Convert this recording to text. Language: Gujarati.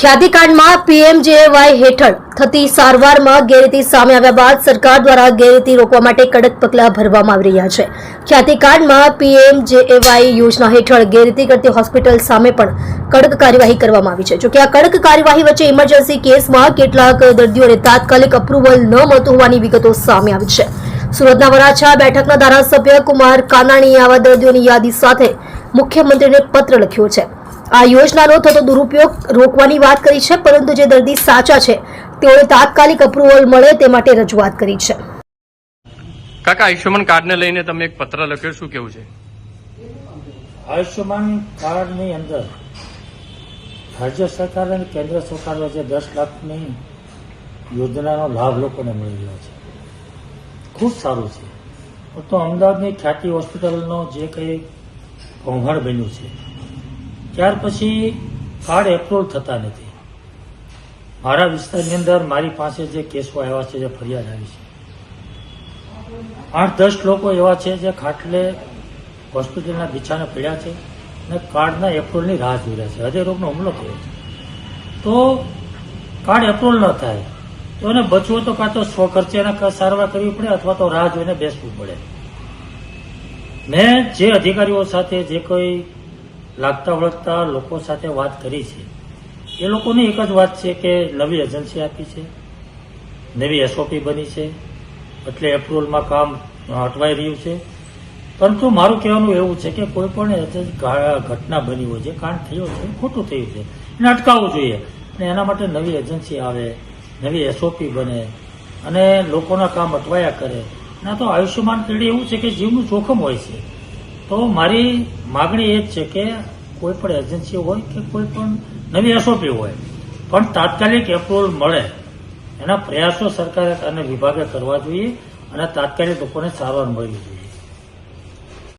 ખ્યાતિકાંડમાં પીએમજેએવાય હેઠળ થતી સારવારમાં ગેરરીતિ સામે આવ્યા બાદ સરકાર દ્વારા ગેરરીતિ રોકવા માટે કડક પગલાં ભરવામાં આવી રહ્યા છે. ખ્યાતિકાંડમાં પીએમજેએવાય યોજના હેઠળ ગેરરીતિ કરતી હોસ્પિટલ સામે પણ કડક કાર્યવાહી કરવામાં આવી છે. જોકે આ કડક કાર્યવાહી વચ્ચે ઇમરજન્સી કેસમાં કેટલાક દર્દીઓને તાત્કાલિક અપ્રુવલ ન મળતું હોવાની વિગતો સામે આવી છે. સુરતના વરાછા બેઠકના ધારાસભ્ય કુમાર કાનાણીએ આવા દર્દીઓની યાદી સાથે મુખ્યમંત્રીને પત્ર લખ્યો છે. આ યોજનાનો થતો દુરુપયોગ રોકવાની વાત કરી છે પરંતુ જે દર્દી સાચા છે તેઓને તાત્કાલિક અપ્રુવલ મળે તે માટે રજૂઆત કરી છે. કાકા આયુષ્યમાન કાર્ડને લઈને તમે એક પત્ર લખ્યો શું કેવું છે? આયુષ્યમાન કાર્ડની અંદર રાજ્ય સરકાર અને કેન્દ્ર સરકાર વચ્ચે દસ લાખની યોજનાનો લાભ લોકોને મળી રહ્યો છે. ખૂબ સારું છે. તો અમદાવાદની ખ્યાતિ હોસ્પિટલનો જે કંઈ કૌભાંડ બન્યું છે ત્યાર પછી કાર્ડ એપ્રુવ થતા નથી. મારા વિસ્તારની અંદર મારી પાસે જે કેસો આવ્યા છે, જે ફરિયાદ આવી છે. આઠ દસ લોકો એવા છે જે ખાટલે હોસ્પિટલના બિછાને પડ્યા છે અને કાર્ડના એપ્રુવલની રાહ જોઈ રહ્યા છે. હૃદયરોગનો હુમલો થયો છે. તો કાર્ડ એપ્રુવલ ન થાય, તો એને બચવો તો કાં તો સ્વ ખર્ચે સારવાર કરવી પડે અથવા તો રાહ જોઈને બેસવું પડે. મેં જે અધિકારીઓ સાથે જે કોઈ લાગતા વળગતા લોકો સાથે વાત કરી છે. એ લોકોની એક જ વાત છે કે નવી એજન્સી આપી છે, નવી એસઓપી બની છે, એટલે એપ્રુવલમાં કામ અટવાઈ રહ્યું છે. પરંતુ મારું કહેવાનું એવું છે કે કોઈ પણ ઘટના બની હોય જે કાંડ થયો છે, ખોટું થયું છે, એને અટકાવવું જોઈએ. અને એના માટે નવી એજન્સી આવે, નવી એસઓપી બને અને લોકોના કામ અટવાયા કરે. ના તો આયુષ્યમાન કાર્ડ એવું છે કે જીવનું જોખમ હોય છે. તો મારી માગણી એ જ છે કે કોઈ પણ એજન્સી હોય કે કોઈ પણ નવી એસઓપી હોય, પણ તાત્કાલિક એપ્રુવલ મળે, એના પ્રયાસો સરકારે અને વિભાગે કરવા જોઈએ અને તાત્કાલિક લોકોને સારવાર મળવી જોઈએ.